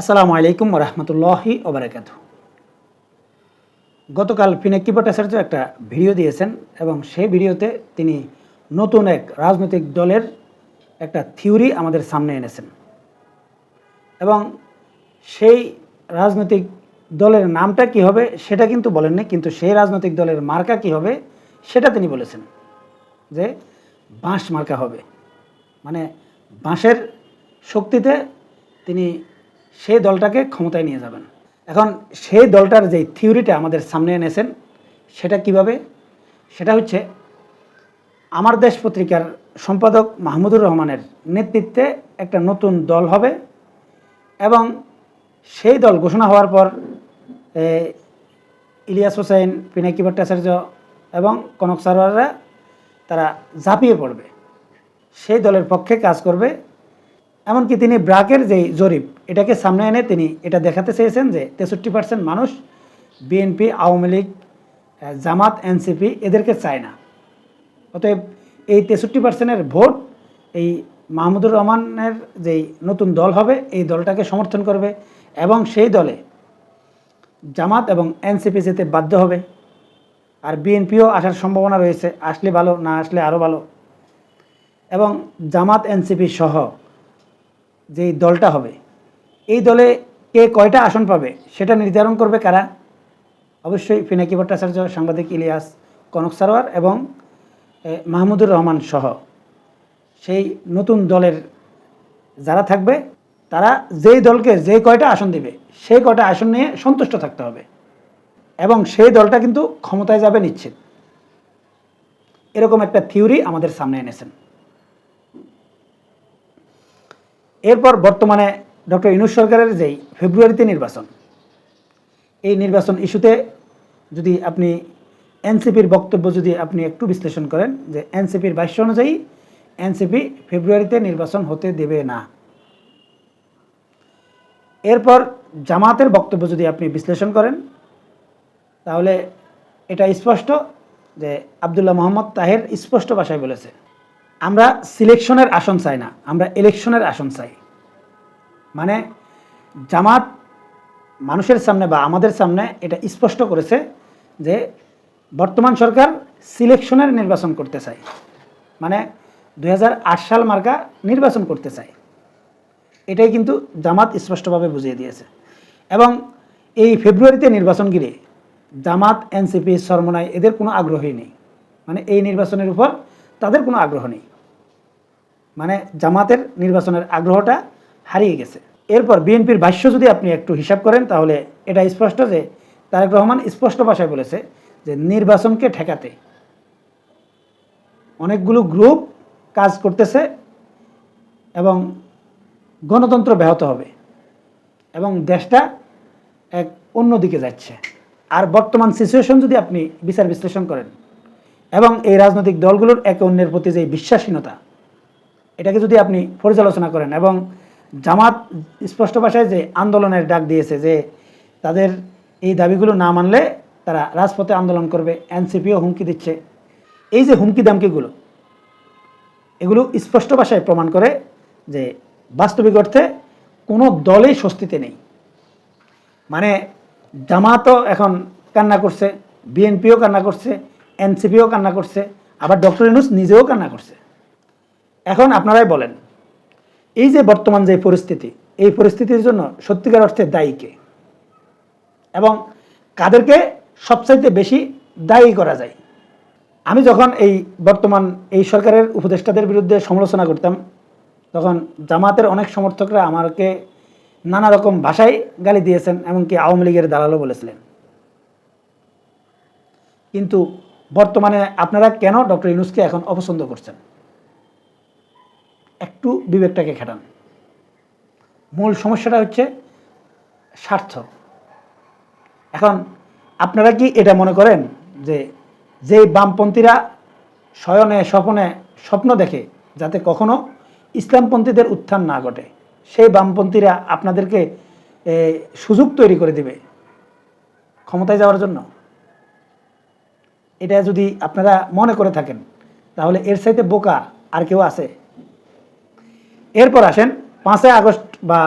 আসসালামু আলাইকুম রহমতুল্লাহি ওবরাকাতু গতকাল পিনাকি ভট্টাচার্য একটা ভিডিও দিয়েছেন এবং সেই ভিডিওতে তিনি নতুন এক রাজনৈতিক দলের একটা থিওরি আমাদের সামনে এনেছেন। এবং সেই রাজনৈতিক দলের নামটা কি হবে সেটা কিন্তু বলেননি, কিন্তু সেই রাজনৈতিক দলের মার্কা কি হবে সেটা তিনি বলেছেন যে বাঁশ মার্কা হবে। মানে বাঁশের শক্তিতে তিনি সেই দলটাকে ক্ষমতায় নিয়ে যাবেন। এখন সেই দলটার যে থিওরিটা আমাদের সামনে এনেছেন, সেটা কীভাবে? সেটা হচ্ছে আমার দেশ পত্রিকার সম্পাদক মাহমুদুর রহমানের নেতৃত্বে একটা নতুন দল হবে এবং সেই দল ঘোষণা হওয়ার পর ইলিয়াস হোসেন, পিনাকি ভট্টাচার্য এবং কনক সারোয়াররা তারা ঝাঁপিয়ে পড়বে। সেই দলের পক্ষে কাজ করবে এমনকি তিনি ব্রাকের যেই জরিপ, এটাকে সামনে এনে তিনি এটা দেখাতে চেয়েছেন যে তেষট্টি পার্সেন্ট মানুষ বিএনপি, আওয়ামী লীগ জামাত, এনসিপি এদেরকে চায় না। অতএব এই তেষট্টি পার্সেন্টের ভোট, এই মাহমুদুর রহমানের যেই নতুন দল হবে, এই দলটাকে সমর্থন করবে এবং সেই দলে জামাত এবং এনসিপি যেতে বাধ্য হবে। আর বিএনপিও আসার সম্ভাবনা রয়েছে, আসলে ভালো না আসলে আরও ভালো। এবং জামাত, এনসিপি সহ যেই দলটা হবে, এই দলে কে কয়টা আসন পাবে সেটা নির্ধারণ করবে কারা? অবশ্যই ফিনাকি ভট্টাচার্য, সাংবাদিক ইলিয়াস কনক সারোয়ার এবং মাহমুদুর রহমান সহ সেই নতুন দলের যারা থাকবে, তারা যেই দলকে যে কয়টা আসন দেবে, সেই কয়টা আসন নিয়ে সন্তুষ্ট থাকতে হবে এবং সেই দলটা কিন্তু ক্ষমতায় যাবে নিশ্চিত। এরকম একটা থিওরি আমাদের সামনে এনেছেন। এরপর বর্তমানে ডক্টর ইনুস সরকারের যেই ফেব্রুয়ারিতে নির্বাচন, এই নির্বাচন ইস্যুতে যদি আপনি এনসিপির বক্তব্য যদি আপনি একটু বিশ্লেষণ করেন যে এনসিপির ভাষ্য অনুযায়ী এনসিপি ফেব্রুয়ারিতে নির্বাচন হতে দেবে না। এরপর জামাতের বক্তব্য যদি আপনি বিশ্লেষণ করেন, তাহলে এটা স্পষ্ট যে আবদুল্লাহ মোহাম্মদ তাহের স্পষ্ট ভাষায় বলেছে। আমরা সিলেকশনের আসন চাই না, আমরা ইলেকশনের আসন চাই। মানে জামাত মানুষের সামনে বা আমাদের সামনে এটা স্পষ্ট করেছে যে বর্তমান সরকার সিলেকশনের নির্বাচন করতে চায়। মানে দু হাজার আট সাল মার্কা নির্বাচন করতে চায়। এটাই কিন্তু জামাত স্পষ্টভাবে বুঝিয়ে দিয়েছে। এবং এই ফেব্রুয়ারিতে নির্বাচন ঘিরে জামাত, এনসিপি, সরমনাই এদের কোনো আগ্রহই নেই। মানে এই নির্বাচনের উপর তাদের কোনো আগ্রহ নেই। মানে জামাতের নির্বাচনের আগ্রহটা হারিয়ে গেছে। এরপর বিএনপির ভাষ্য যদি আপনি একটু হিসাব করেন, তাহলে এটা স্পষ্ট যে তারেক রহমান স্পষ্ট ভাষায় বলেছে যে নির্বাচনকে ঠেকাতে। অনেকগুলো গ্রুপ কাজ করতেছে এবং গণতন্ত্র ব্যাহত হবে এবং দেশটা এক অন্যদিকে যাচ্ছে। আর বর্তমান সিচুয়েশন যদি আপনি বিচার বিশ্লেষণ করেন এবং এই রাজনৈতিক দলগুলোর একে অন্যের প্রতি যে বিশ্বাসীনতা এটাকে যদি আপনি পর্যালোচনা করেন এবং জামাত স্পষ্ট ভাষায় যে আন্দোলনের ডাক দিয়েছে যে তাদের এই দাবিগুলো না মানলে তারা রাজপথে আন্দোলন করবে, এনসিপিও হুমকি দিচ্ছে, এই যে হুমকি দামকিগুলো, এগুলো স্পষ্ট ভাষায় প্রমাণ করে যে বাস্তবিক অর্থে কোনো দলেই স্বস্তিতে নেই। মানে জামাতও এখন কান্না করছে, বিএনপিও কান্না করছে এনসিপিও কান্না করছে, আবার ডক্টর ইনুস নিজেও কান্না করছে। এখন আপনারাই বলেন, এই যে বর্তমান যে পরিস্থিতি, এই পরিস্থিতির জন্য সত্যিকার অর্থে দায়ী কে? এবং কাদেরকে সবচাইতে বেশি দায়ী করা যায়? আমি যখন এই বর্তমান এই সরকারের উপদেষ্টাদের বিরুদ্ধে সমালোচনা করতাম, তখন জামাতের অনেক সমর্থকরা আমাকে নানা রকম ভাষায় গালি দিয়েছেন, এমনকি আওয়ামী লীগের দালালও বলেছিলেন। কিন্তু বর্তমানে আপনারা কেন ডক্টর ইউনুসকে এখন অপছন্দ করছেন? একটু বিবেকটাকে খেটান। মূল সমস্যাটা হচ্ছে স্বার্থ। এখন আপনারা কি এটা মনে করেন যে যে বামপন্থীরা শয়নে, স্বপনে স্বপ্ন দেখে যাতে কখনো ইসলামপন্থীদের উত্থান না ঘটে, সেই বামপন্থীরা আপনাদেরকে সুযোগ তৈরি করে দিবে ক্ষমতায় যাওয়ার জন্য? এটা যদি আপনারা মনে করে থাকেন, তাহলে এর সাথে বোকা আর কেউ আছে। এরপর আসেন পাঁচই আগস্ট বা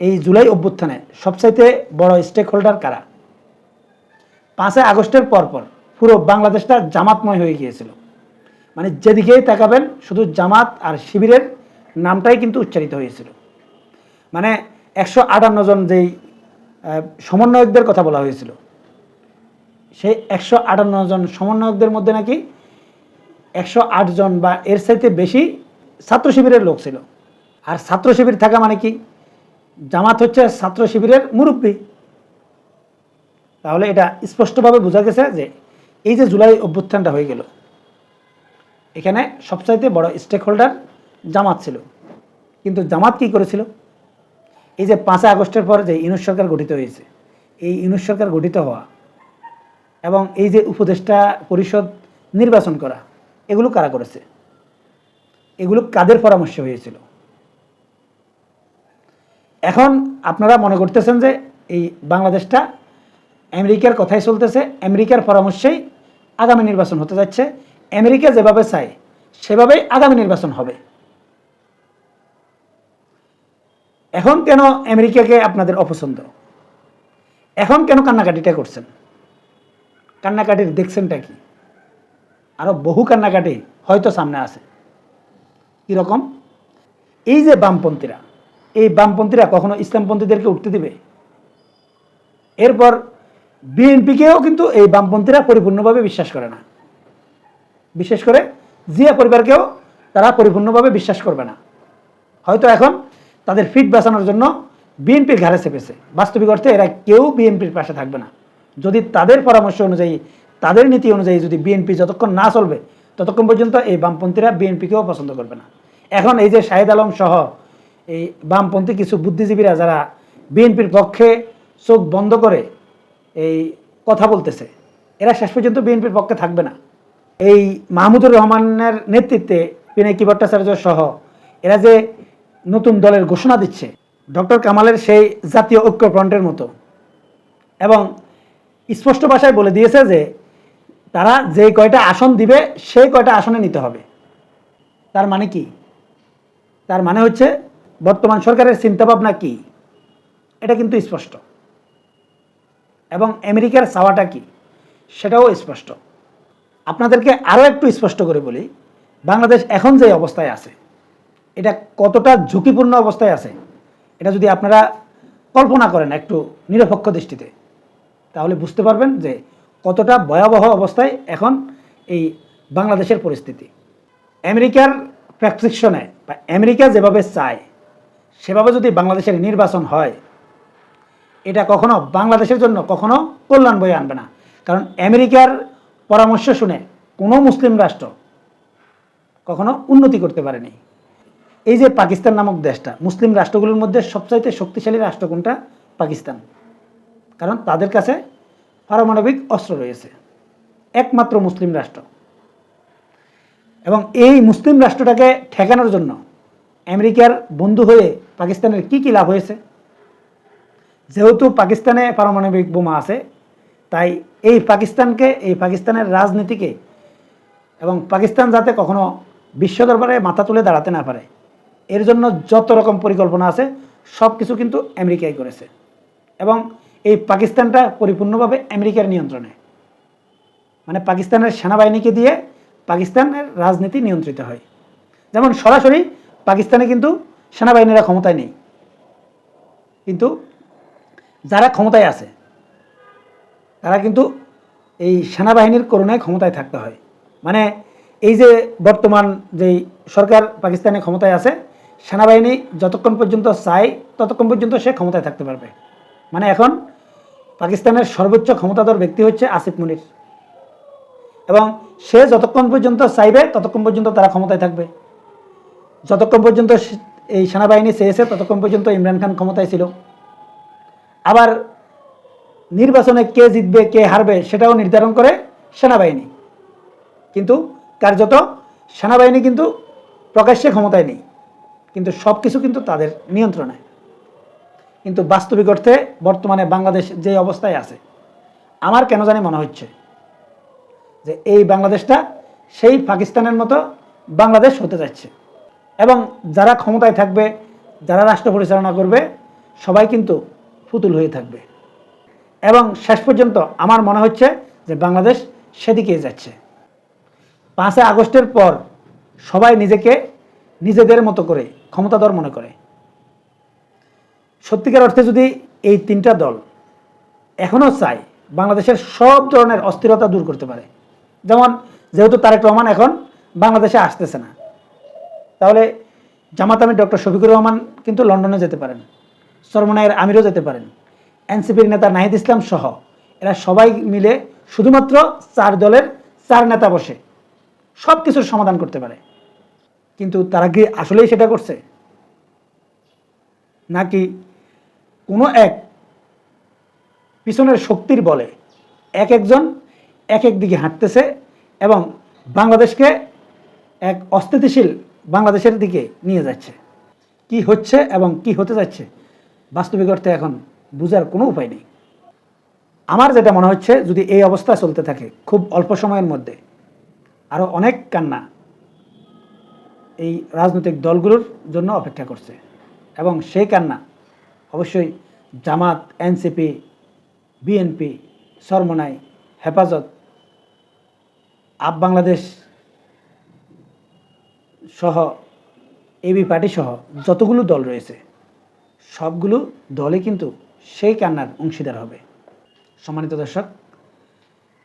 এই জুলাই অভ্যুত্থানে সবচাইতে বড় স্টেক হোল্ডার কারা? পাঁচই আগস্টের পরপর পুরো বাংলাদেশটা জামাতময় হয়ে গিয়েছিল। মানে যেদিকেই তাকাবেন, শুধু জামাত আর শিবিরের নামটাই কিন্তু উচ্চারিত হয়েছিল। মানে একশো আটান্ন জন যেই সমন্বয়কদের কথা বলা হয়েছিল। সেই একশো আটান্ন জন সমন্বয়কদের মধ্যে নাকি একশো আট জন বা এর চাইতে বেশি ছাত্র শিবিরের লোক ছিল। আর ছাত্র শিবির থাকা মানে কি? জামাত হচ্ছে ছাত্র শিবিরের মুরব্বী। তাহলে এটা স্পষ্টভাবে বোঝা গেছে যে এই যে জুলাই অভ্যুত্থানটা হয়ে গেল, এখানে সবচাইতে বড় স্টেক হোল্ডার জামাত ছিল। কিন্তু জামাত কি করেছিল? এই যে পাঁচই আগস্টের পর যে ইউনুস সরকার গঠিত হয়েছে, এই ইউনুস সরকার গঠিত হওয়া এবং এই যে উপদেষ্টা পরিষদ নির্বাচন করা, এগুলো কারা করেছে? এগুলো কাদের পরামর্শ হয়েছিল? এখন আপনারা মনে করতেছেন যে এই বাংলাদেশটা আমেরিকার কথাই চলতেছে, আমেরিকার পরামর্শেই আগামী নির্বাচন হতে যাচ্ছে। আমেরিকা যেভাবে চায়, সেভাবেই আগামী নির্বাচন হবে। এখন কেন আমেরিকাকে আপনাদের অপছন্দ? এখন কেন কান্নাকাটিটা করছেন? কান্নাকাটির দেখছেনটা কি? আরও বহু কান্নাকাটি হয়তো সামনে আছে। কীরকম এই যে বামপন্থীরা, এই বামপন্থীরা কখনো ইসলামপন্থীদেরকে উঠতে দিবে? এরপর বিএনপিকেও কিন্তু এই বামপন্থীরা পরিপূর্ণভাবে বিশ্বাস করে না। বিশেষ করে জিয়া পরিবারকেও তারা পরিপূর্ণভাবে বিশ্বাস করবে না। হয়তো এখন তাদের ফিট বাঁচানোর জন্য বিএনপির ঘাড়ে চেপেছে। বাস্তবিক অর্থে এরা কেউ বিএনপির পাশে থাকবে না। যদি তাদের পরামর্শ অনুযায়ী, তাদের নীতি অনুযায়ী যদি বিএনপি যতক্ষণ না চলবে, ততক্ষণ পর্যন্ত এই বামপন্থীরা বিএনপিকেও পছন্দ করবে না। এখন এই যে শাহেদ আলম সহ এই বামপন্থী কিছু বুদ্ধিজীবীরা যারা বিএনপির পক্ষে চোখ বন্ধ করে এই কথা বলতেছে, এরা শেষ পর্যন্ত বিএনপির পক্ষে থাকবে না। এই মাহমুদুর রহমানের নেতৃত্বে পিনাকি ভট্টাচার্য সহ এরা যে নতুন দলের ঘোষণা দিচ্ছে, ডক্টর কামালের সেই জাতীয় ঐক্য ফ্রন্টের মতো। এবং স্পষ্ট ভাষায় বলে দিয়েছে যে তারা যে কয়টা আসন দিবে, সেই কয়টা আসনে নিতে হবে। তার মানে কি? তার মানে হচ্ছে বর্তমান সরকারের চিন্তাভাবনা কি? এটা কিন্তু স্পষ্ট। এবং আমেরিকার চাওয়াটা কি? সেটাও স্পষ্ট। আপনাদেরকে আরও একটু স্পষ্ট করে বলি, বাংলাদেশ এখন যে অবস্থায় আছে, এটা কতটা ঝুঁকিপূর্ণ অবস্থায় আছে, এটা যদি আপনারা কল্পনা করেন একটু নিরপেক্ষ দৃষ্টিতে। তাহলে বুঝতে পারবেন যে কতটা ভয়াবহ অবস্থায় এখন এই বাংলাদেশের পরিস্থিতি। আমেরিকার প্রেসক্রিপশনে বা আমেরিকা যেভাবে চায়, সেভাবে যদি বাংলাদেশের নির্বাচন হয়, এটা কখনো বাংলাদেশের জন্য কখনো কল্যাণ বয়ে আনবে না। কারণ আমেরিকার পরামর্শ শুনে কোনো মুসলিম রাষ্ট্র কখনো উন্নতি করতে পারেনি। এই যে পাকিস্তান নামক দেশটা, মুসলিম রাষ্ট্রগুলোর মধ্যে সবচাইতে শক্তিশালী রাষ্ট্র কোনটা? পাকিস্তান। কারণ তাদের কাছে পারমাণবিক অস্ত্র রয়েছে। একমাত্র মুসলিম রাষ্ট্র। এবং এই মুসলিম রাষ্ট্রটাকে ঠেকানোর জন্য আমেরিকার বন্ধু হয়ে পাকিস্তানের কি কি লাভ হয়েছে? যেহেতু পাকিস্তানে পারমাণবিক বোমা আছে, তাই এই পাকিস্তানকে, এই পাকিস্তানের রাজনীতিকে এবং পাকিস্তান যাতে কখনো বিশ্ব দরবারে মাথা তুলে দাঁড়াতে না পারে, এর জন্য যত রকম পরিকল্পনা আছে সব কিছু কিন্তু আমেরিকাই করেছে। এবং এই পাকিস্তানটা পরিপূর্ণভাবে আমেরিকার নিয়ন্ত্রণে। মানে পাকিস্তানের সেনাবাহিনীকে দিয়ে পাকিস্তানের রাজনীতি নিয়ন্ত্রিত হয়। যেমন সরাসরি পাকিস্তানে কিন্তু সেনাবাহিনীরা ক্ষমতায় নেই। কিন্তু যারা ক্ষমতায় আছে, তারা কিন্তু এই সেনাবাহিনীর করুণায় ক্ষমতায় থাকতে হয়। মানে এই যে বর্তমান যেই সরকার পাকিস্তানে ক্ষমতায় আছে, সেনাবাহিনী যতক্ষণ পর্যন্ত চায়, ততক্ষণ পর্যন্ত সে ক্ষমতায় থাকতে পারবে। মানে এখন পাকিস্তানের সর্বোচ্চ ক্ষমতাধর ব্যক্তি হচ্ছে আসিফ মুনির। এবং সে যতক্ষণ পর্যন্ত চাইবে, ততক্ষণ পর্যন্ত তারা ক্ষমতায় থাকবে। যতক্ষণ পর্যন্ত এই সেনাবাহিনী চেয়েছে, ততক্ষণ পর্যন্ত ইমরান খান ক্ষমতায় ছিল। আবার নির্বাচনে কে জিতবে, কে হারবে, সেটাও নির্ধারণ করে সেনাবাহিনী। কিন্তু কার্যত সেনাবাহিনী কিন্তু প্রকাশ্যে ক্ষমতায় নেই। কিন্তু সব কিছু কিন্তু তাদের নিয়ন্ত্রণে। কিন্তু বাস্তবিক অর্থে বর্তমানে বাংলাদেশ যে অবস্থায় আছে, আমার কেন জানি মনে হচ্ছে যে এই বাংলাদেশটা সেই পাকিস্তানের মতো বাংলাদেশ হতে যাচ্ছে। এবং যারা ক্ষমতায় থাকবে, যারা রাষ্ট্র পরিচালনা করবে, সবাই কিন্তু ফুতুল হয়ে থাকবে। এবং শেষ পর্যন্ত আমার মনে হচ্ছে যে বাংলাদেশ সেদিকে যাচ্ছে। পাঁচই আগস্টের পর সবাই নিজেকে নিজেদের মতো করে ক্ষমতাধর মনে করে। সত্যিকার অর্থে যদি এই তিনটা দল এখনও চায় বাংলাদেশের সব ধরনের অস্থিরতা দূর করতে পারে, যেমন যেহেতু তারেক রহমান এখন বাংলাদেশে আসতেছে না, তাহলে জামাত আমির ডক্টর শফিকুর রহমান কিন্তু লন্ডনে যেতে পারেন সরমনায়ের আমিরও যেতে পারেন, এনসিপির নেতা নাহিদ ইসলাম সহ এরা সবাই মিলে শুধুমাত্র চার দলের চার নেতা বসে সব কিছুর সমাধান করতে পারে। কিন্তু তারা কি আসলেই সেটা করছে? নাকি কোনো এক পিছনের শক্তির বলে এক একজন এক এক দিকে হাঁটতেছে এবং বাংলাদেশকে এক অস্থিতিশীল বাংলাদেশের দিকে নিয়ে যাচ্ছে। কি হচ্ছে এবং কি হতে যাচ্ছে বাস্তবিক অর্থে এখন বোঝার কোনো উপায় নেই। আমার যেটা মনে হচ্ছে, যদি এই অবস্থা চলতে থাকে খুব অল্প সময়ের মধ্যে আরও অনেক কান্না এই রাজনৈতিক দলগুলোর জন্য অপেক্ষা করছে এবং সেই কান্না অবশ্যই জামাত, এনসিপি, বিএনপি সরমনাই হেফাজত, আপ বাংলাদেশ সহ এবি পার্টি সহ যতগুলো দল রয়েছে, সবগুলো দলই কিন্তু সেই কান্নার অংশীদার হবে। সম্মানিত দর্শক,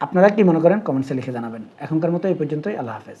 আপনারা কি মনে করেন? কমেন্টসে লিখে জানাবেন। এখনকার মতো এই পর্যন্তই। আল্লাহ হাফেজ।